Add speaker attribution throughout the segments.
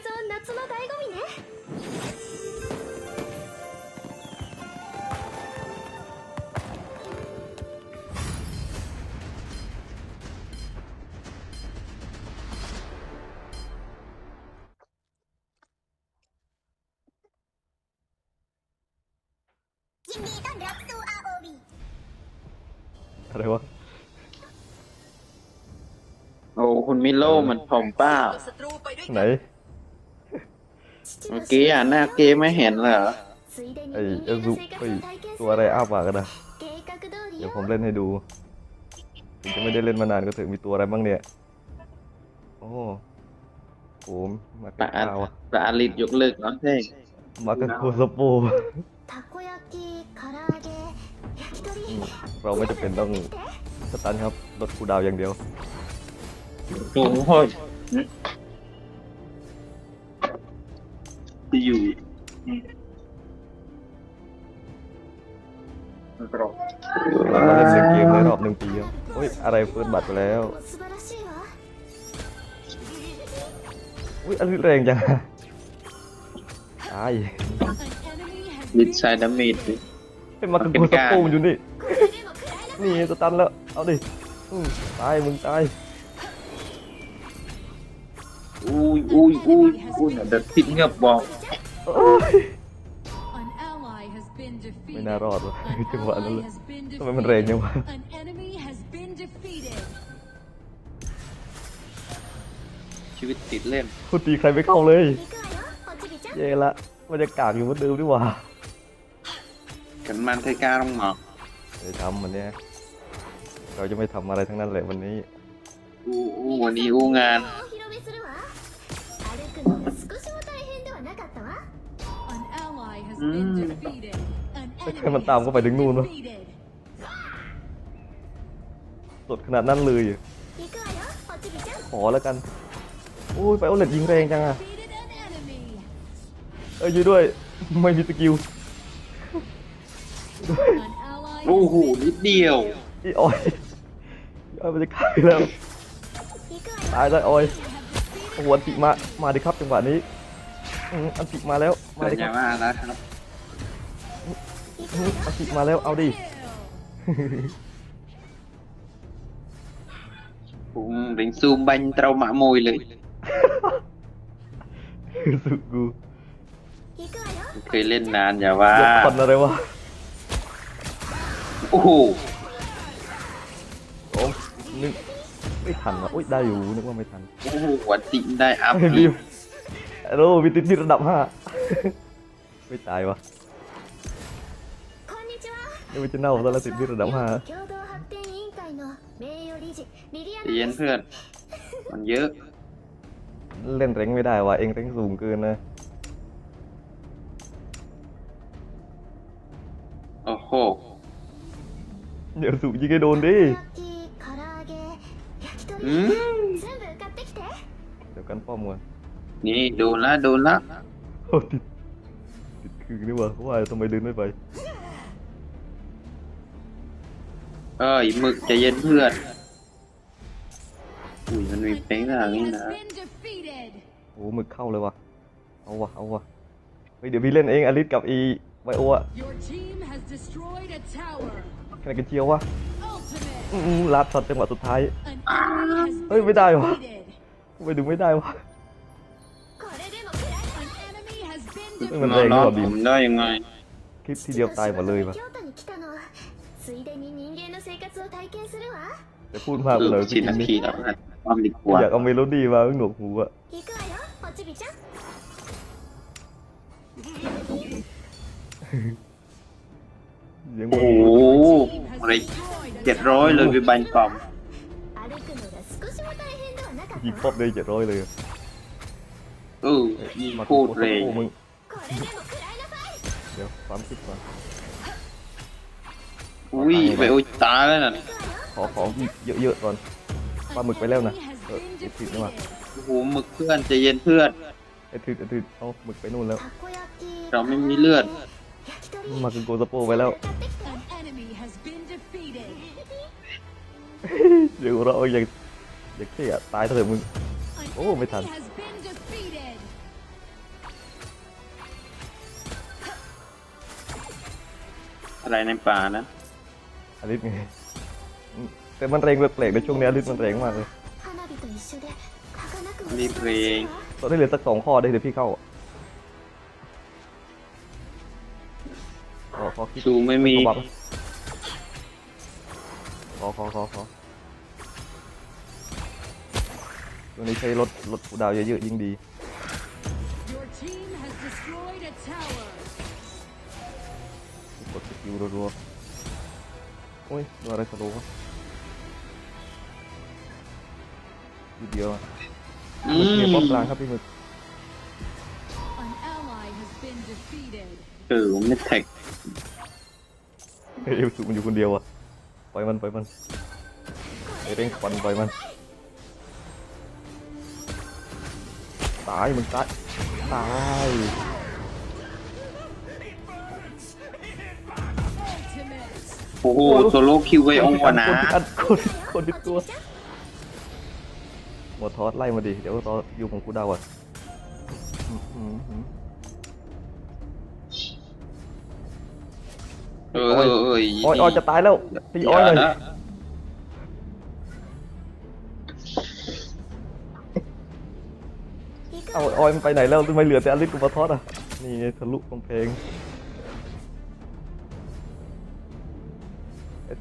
Speaker 1: ぞ夏の醍醐味ね
Speaker 2: ยินดีต้อนรับสู่ ROV
Speaker 3: อะไรวะ
Speaker 4: โอ้คุณมิโลมันผมเป้า
Speaker 5: ศัตรูไปด้วย
Speaker 3: ไหน
Speaker 4: เมื่อกี้อะหน้าเกมไม่เห็นเหรอ
Speaker 3: ไอเอซุไอตัวอะไรอ้าปากันนะเดี๋ยวผมเล่นให้ดูจะไม่ได้เล่นมานานก็ถึงมีตัวอะไรบ้างเนี่ย โอ้โหมา
Speaker 4: ตา
Speaker 3: ตา
Speaker 4: ลิดยกเลิกน้องเท่
Speaker 3: มากันโคสปูเราไม่จะเป็นต้องสตันครับลดคูดาวอย่างเดียว
Speaker 4: โอ้ย อยู่กรอบ
Speaker 3: เราเล่นเสียเกมในรอบหนึ่งปีแล้วโอ้ยอะไรเฟิร์บัตรแล้วอุ้ยอะไรแรงจังตาย
Speaker 4: ลิดไซด์ดาเมจ
Speaker 3: เป็นมาเป็นตะปูอยู่นี่นี่สตันแล้วเอาดิตายมึงตาย
Speaker 4: อุ้ยอุ้ยอุ้ยเด็ดติดเงียบบอก
Speaker 3: ไม่น่ารอดวะจังหวะนั้นเลยทำไมมันแรงจังวะ
Speaker 4: ชีวิตติดเล่น
Speaker 3: พูดตีใครไม่เข้าเลยเย่ละบรรยากาศอยู่เหมือนเดิมดีกว่า
Speaker 4: กันมันไทกาต้งหมอก
Speaker 3: จะทำวันนี้เราจะไม่ทำอะไรทั้งนั้นเลยวันนี้
Speaker 4: อู้อู้วันนี้อู้งาน
Speaker 3: อืมใค
Speaker 6: ร
Speaker 3: มันตามก็ไปถึงนู่นวะสดขนาดนั้นเลยขอแล้วกันอุ้ยไปโอเล็ตยิงแรงจังอะเอ้ยอยู่ด้วยไม่มีสกิล
Speaker 4: โอ้โหนิดเดียว
Speaker 3: อีออยออยมันจะฆ่ายแล้วตายแล้วออยหัวติมามาดิครับจังหวะนี้อันติมาแล้วมาดิครับ
Speaker 4: อา
Speaker 3: ชิมาแล้วเอาดิ
Speaker 4: ผมเป็งซูมบันเตราหมาโมยเลย
Speaker 3: สุกู
Speaker 4: เคยเล่นนานอย่าว่า
Speaker 3: คนอะไรวะ
Speaker 4: โอ้โห
Speaker 3: โอ้นึกไม่ทันอะโอ้ยได้อยู่นึกว่าไม่ทัน
Speaker 4: โอ้โหวัดติได้อัพ
Speaker 3: รีบโอ้วิติติระดับห้าไม่ตายวะ นี่มันจะเน่าซะแล้วติดที่ระดับห้า
Speaker 1: 共同発展委員会の名誉理事リリア
Speaker 4: ใจเย็น
Speaker 1: ナです
Speaker 4: เพื่อน มันเยอะ
Speaker 3: เล่นแรงไม่ได้ว่ะเองแรงสูงเกินนะ
Speaker 4: โอ้โห
Speaker 3: เดี๋ยวสูงยิงให้โดนดิ
Speaker 1: たこ焼き唐揚げ焼き鳥
Speaker 4: อืม
Speaker 1: 全部買ってきて
Speaker 3: เดี๋ยวกันป้อมก่อน
Speaker 4: นี่โดนละโดนละ
Speaker 3: โอ้ติดติดคือนี่วะว่าทำไมเดินไม่ไป
Speaker 4: เอ้ยหมึกจะเย็นเพื่อนอุ้ยมันมีเป้งต่า
Speaker 6: ง
Speaker 4: นี่นะ
Speaker 3: โอ้หมึกเข้าเลยวะเอาวะเอาวะเฮ้เดี๋ยวพี่เล่นเองอลิสกับอีไวโออะแค่ไหนกันเชียววะอืมลาบช็อตจังหวะสุดท้ายเฮ้ยไม่ได้วะไปดูไม่ได้วะมันแรงกว่าบี
Speaker 4: มได้ยังไง
Speaker 3: คลิปทีเดียวตายหมดเลยวะ จะพูดมากไป
Speaker 4: ห
Speaker 3: น่อย
Speaker 4: ชิ้นนาที่ล้วกันี่
Speaker 3: อยากเอาเมโลดี้มาเพิ่งหนวกหูอะ
Speaker 4: โอ้โหอะไรเจ็ดร้อยเลยวิบันกอม
Speaker 3: ยิง
Speaker 1: ค
Speaker 3: รอปเลยเจ็ดร้อยเลย
Speaker 4: เออ
Speaker 3: มา
Speaker 1: พูดเลย
Speaker 3: เดี๋ยวสามสิบกว่า
Speaker 4: อุ้ยไปโอ้ยตาแล้วน่ะ
Speaker 3: ขอของเยอะๆก่อนปลาหมึกไปแล้วนะเออไอถึกนี่มา
Speaker 4: โอ้โหหมึกเพื่อนใจเย็นเพื่อน
Speaker 3: ไอถึกไอถึกเอาหมึกไปนู่นแล้ว
Speaker 4: เราไม่มีเลือด
Speaker 3: มากินโกสโปไปแล้ว เดี๋ยวเราอยากอยากที่ยตายเถอะมึง โอ้ไม่ทัน
Speaker 4: อะไรในป่านะ
Speaker 3: อลิสไง แต่มันแรงเปลกๆในช่วงนี้ลิสมันแรงมากเลย
Speaker 1: รีบ
Speaker 4: เพลง
Speaker 3: ตอนนี้เหลือสักสองข้อได้เดี๋ยวพี่เข้าขอขอคิด
Speaker 4: ซูไม่มี
Speaker 3: ขอบับขอขอขอขอตัวนี้ใช้รถรถดาวเยอะๆยิ่งดีกดสกิลรัวๆ โอ้ยโดนอะไรสโลว์วะทีเดียวอะ
Speaker 4: อื
Speaker 3: มัน
Speaker 4: ม
Speaker 3: เกียร์ป้อมกลางครับพี่หมึก
Speaker 6: An ally has been defeated.
Speaker 4: เออไม่แท็ก
Speaker 3: เฮ้ยเอลสุมันอยู่คนเดียวอะปล่อยมันปล่อยมันไอเร่งควันปล่อยมัน ตายมึงตาย ตาย
Speaker 4: โอ้โหโซโล่คิวไวองวะนะ
Speaker 3: คนคนคนที่ตัวหมดทอสไล่มาดิ เดี๋ยวรออยู่ของกูดาวอะอื้อหือหือ
Speaker 4: เออเออเออ
Speaker 3: ออยออยจะตายแล้วตีออยเลย
Speaker 4: นะ
Speaker 3: เอาออยมันไปไหนแล้วทำไมเหลือแต่อลิสกูมาทอสอะ นี่ไงทะลุกำแพง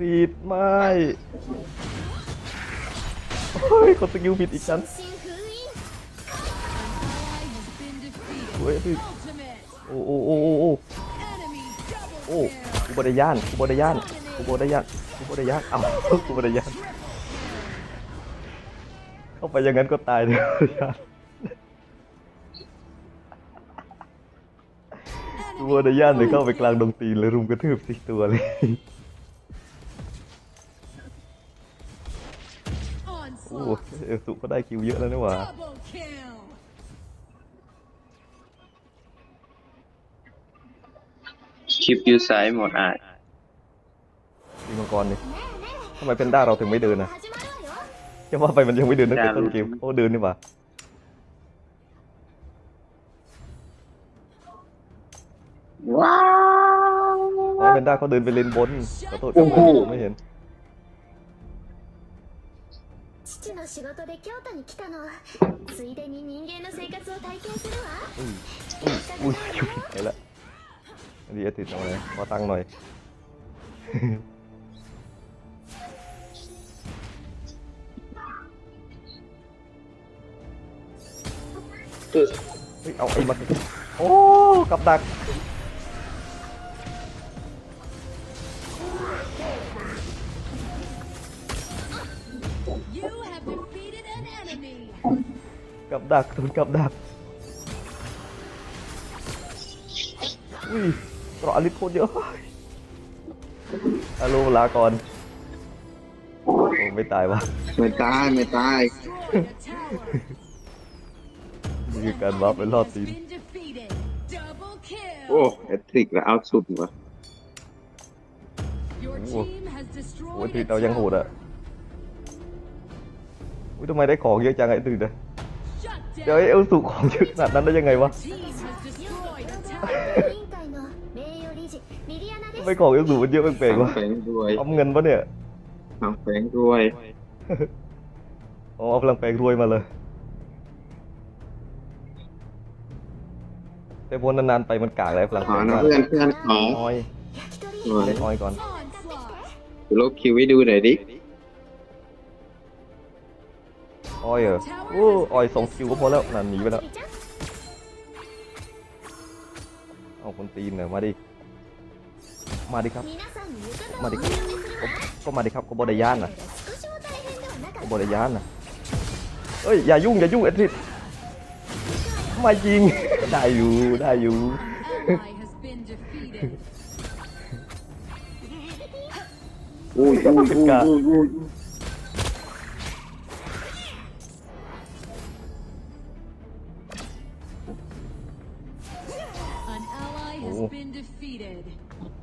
Speaker 3: รีดไม่เฮ้ยกดสกิลผิดอีกชั้นเฮ้ยพี่โอ้โอ้โอ้โอ้โอ้โอ้กูบดยานกูบดยานกูบดยานกูบดยานเอ้ากูบดยานเข้าไปอย่างนั้นก็ตายเลยกูบดย่านเลยเข้าไปกลางดงตีนเลยรุมกระทืบสิตัวเลย โอ้
Speaker 6: Onslaught.
Speaker 3: เอลสุก็ได้คิวเยอะแล้วนี่หว่า
Speaker 6: Double kill.
Speaker 4: คลิปยูไซด์หมดอ่ะ
Speaker 3: มีมังกรนี่ทำไมเป็นด้าเราถึงไม่เดินนะ
Speaker 1: 始まるわよ
Speaker 3: จะว่าไปมันยังไม่เดินตั้งแต่ต้นเกมโอ้เดินนี่หว่า
Speaker 4: ว้าว
Speaker 3: อ๋อเป็นด้าเขาเดินไปเลนบนขอโทษ
Speaker 4: โอ้โห
Speaker 3: ไม่เห็น
Speaker 1: 仕事で京都に来たのついでに人間の生活を体験するわ
Speaker 3: อุ้ยอุ้ยอุ้ยคิวผิดไปละดีอาทิตย์เอาไงขอตังค์หน่อย เฮ้ยเอาไอ้มาโอ้กับดัก ดักโดนกับดักอุ้ยเกราะอลิสโคตรเยอะฮัลโหลลาก่อนโอ้ไม่ตายวะ
Speaker 4: ไม่ตายไม่ตาย
Speaker 6: Destroyed a tower.
Speaker 3: นี่คือการวับไปรอด
Speaker 6: Has
Speaker 3: ตีน
Speaker 6: been defeated. Double kill.
Speaker 4: โอ้แอตทริกแล้วเอาสุดวะ
Speaker 6: Your
Speaker 3: Ủa.
Speaker 6: team has
Speaker 3: โอ้ย
Speaker 6: destroyed
Speaker 3: ตี
Speaker 6: a
Speaker 3: เรายังโหด
Speaker 6: tower.
Speaker 3: อะอุ้ยทำไมได้ของเยอะจังไอ้ตื่นนะ
Speaker 6: Shut
Speaker 3: เดี๋ยวไอเอลสุของเยอะขนาดนั้นได้ยังไงวะไม่ของเอลสุมันเยอะเปลกๆวะ
Speaker 4: แฝงรวย
Speaker 3: เอาเงินปะเนี่ย
Speaker 4: แฝงรวย
Speaker 3: อ๋อเอาพลังแฝงรวยมาเลยแต่วนนานๆไปมันกากแล้วพลังแปล
Speaker 4: อกนาเพื่อนเพื่อนขอ
Speaker 3: อ้อยเล่ออยก่อน
Speaker 4: ลบคิวให้ดูหน่อยดิ
Speaker 3: ออยเหรอโอ้ออยสองสกิลก็พอแล้วนั่นหนีไปแล้ว เอาคนตีนเนี่ยมาดิ มาดิครับ
Speaker 1: มาดิ
Speaker 3: ก็มาดิครับก็บริยานน่ะก็บริยานน่ะเอ้ยอย่ายุ่งอย่ายุ่งเอ็ดริดมาจริง ได้อยู่ได้อยู่
Speaker 6: โอ้
Speaker 4: ยโอ้ยโอ้ย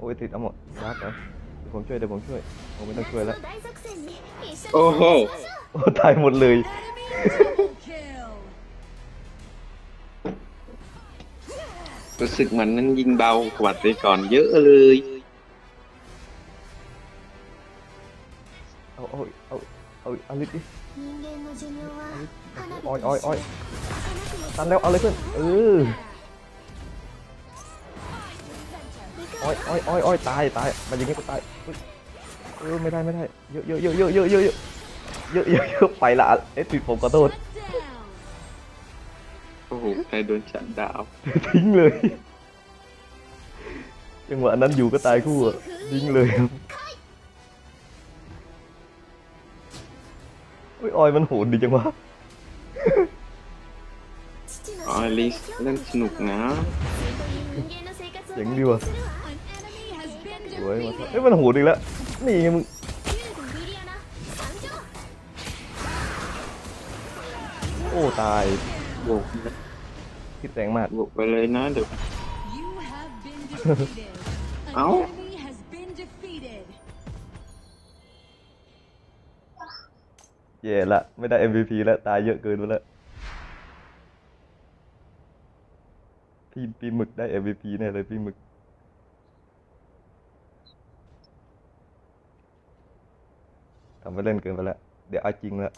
Speaker 3: โอ้ยติดเอาหมดรักเหรอผมช่วยเดี๋ยวผมช่วยโอ้ไม่ต้องช่วยแล้ว
Speaker 4: โอ้โห
Speaker 3: โอ้ตายหมดเลย
Speaker 4: รู้สึกมันนั้นยิงเบากวัดไปก่อนเยอะเลย
Speaker 3: เอาเอาเอา
Speaker 1: เอาเอาลิดิ
Speaker 3: อ้อยอ้อยอ้อยตันแล้วเอาเลยเพื่อนเออ อ้อยอ้อยอ้อยตายตายมันอย่งงี้ก็ตายเออไม่ได้ไม่ได้เยอะเยอะเยอะเยอะเยอะเยอะเยอะเยอะไปละไอ๊ะติดผมก็โด
Speaker 6: น
Speaker 4: โอ้โหใครโดนฉันดาว
Speaker 3: ทิ้งเลยจังหวะนั้นอยู่ก็ตายคู่อะทิ้งเลยครับโอ้ยออยมันโหดดีจังวะ
Speaker 4: ออยลิสเล่นสนุกนะ
Speaker 3: อย่งดีว่ะ เว้ยมาเฮ้ยมันหูดอีกแล้ว นี่ไงมึงโอ้ตาย
Speaker 4: บวก
Speaker 3: คิดแต่งมาก
Speaker 4: บวกไปเลยนะเดี๋ยว
Speaker 6: เอา
Speaker 3: เย่ละไม่ได้ MVP แล้วตายเยอะเกินไปแล้วพี่ปีหมึกได้ MVP แน่เลยพี่หมึกำไปเล่นเกินไปแล้ว เดี๋ยวเอาจริงแล้ว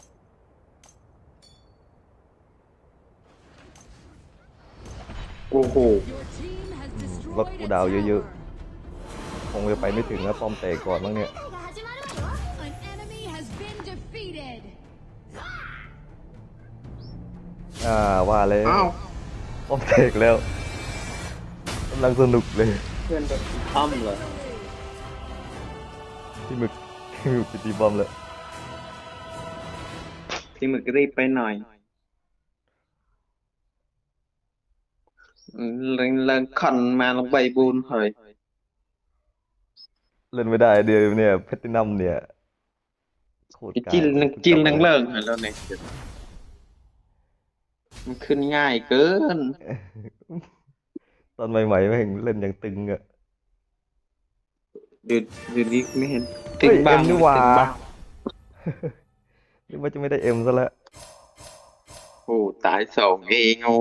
Speaker 4: โอ้โห
Speaker 3: ร
Speaker 6: ถ
Speaker 3: กูดาวเยอะๆ คงจะไปไม่ถึงแล้วป้อมเตะก่อนมั้งเนี่ย อ่าว่าเล
Speaker 4: ย
Speaker 3: ป้อมเตะแล้วกำลังสนุกเลย
Speaker 4: เพื่อนแบบอ้ำเลยอ
Speaker 3: พี่มึกพี่มึกไปตีบอมเลย
Speaker 4: พี่หมึกรีบไปหน่อยอืมเร่งเร่งขันมาลงใบบูนเฮ้ย
Speaker 3: เล่นไม่ได้เดียวเนี่ยแพตินัมเนี่ยโคตร
Speaker 4: ไอ้
Speaker 3: กา
Speaker 4: จิ้ลนังจิ้ลนังเลิกหน่อยแล้วเนี่ยมันขึ้นง่ายเกิน
Speaker 3: ตอนใหม่ๆแม่งเล่นอย่างตึงอะ
Speaker 4: เดี๋ยวเดี๋ยวนี้ไม่เห็น
Speaker 3: เฮ้ย
Speaker 4: บ้าง
Speaker 3: เอ็มนี่หว่า
Speaker 4: ตึงบ้าง
Speaker 3: นึกว่าจะไม่ได้เอ็มซะแล้ว
Speaker 4: โอ้ตายสองเองโอ้